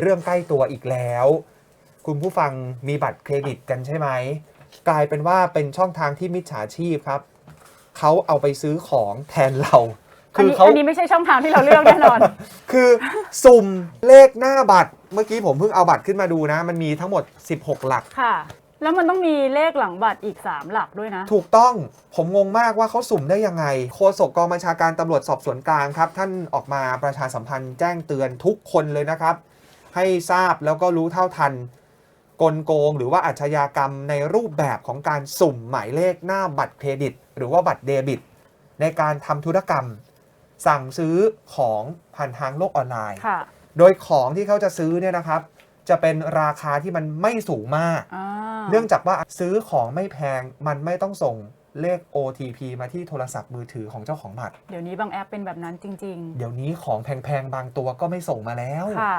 เรื่องใกล้ตัวอีกแล้ว คุณผู้ฟังมีบัตรเครดิตกันใช่ไหม กลายเป็นว่าเป็นช่องทางที่มิจฉาชีพครับ เขาเอาไปซื้อของแทนเราอันนี้อันนี้ไม่ใช่ช่องทางที่เราเลือกแน่นอน คือสุ่มเลขหน้าบัตร เมื่อกี้ผมเพิ่งเอาบัตรขึ้นมาดูนะ มันมีทั้งหมด 16 หลัก ค่ะ แล้วมันต้องมีเลขหลังบัตรอีก 3 หลักด้วยนะ ถูกต้อง ผมงงมากว่าเขาสุ่มได้ยังไง โฆษกกองบัญชาการตำรวจสอบสวนกลางครับ ท่านออกมาประชาสัมพันธ์แจ้งเตือนทุกคนเลยนะครับ ให้ทราบแล้วก็รู้เท่าทัน กลโกงหรือว่าอาชญากรรมในรูปแบบของการสุ่มหมายเลขหน้าบัตรเครดิต หรือว่าบัตรเดบิต ในการทำธุรกรรม สั่งซื้อของผ่านทางโลกออนไลน์ค่ะโดยของที่เขาจะซื้อเนี่ยนะครับ จะเป็นราคาที่มันไม่สูงมากอ่าเนื่องจากว่าซื้อของไม่แพงมันไม่ต้องส่งเลข OTP มาที่โทรศัพท์มือถือของเจ้าของบัตร เดี๋ยวนี้บางแอปเป็นแบบนั้นจริงเดี๋ยวนี้ของแพง ๆ บางตัวก็ไม่ส่งมาแล้วๆค่ะ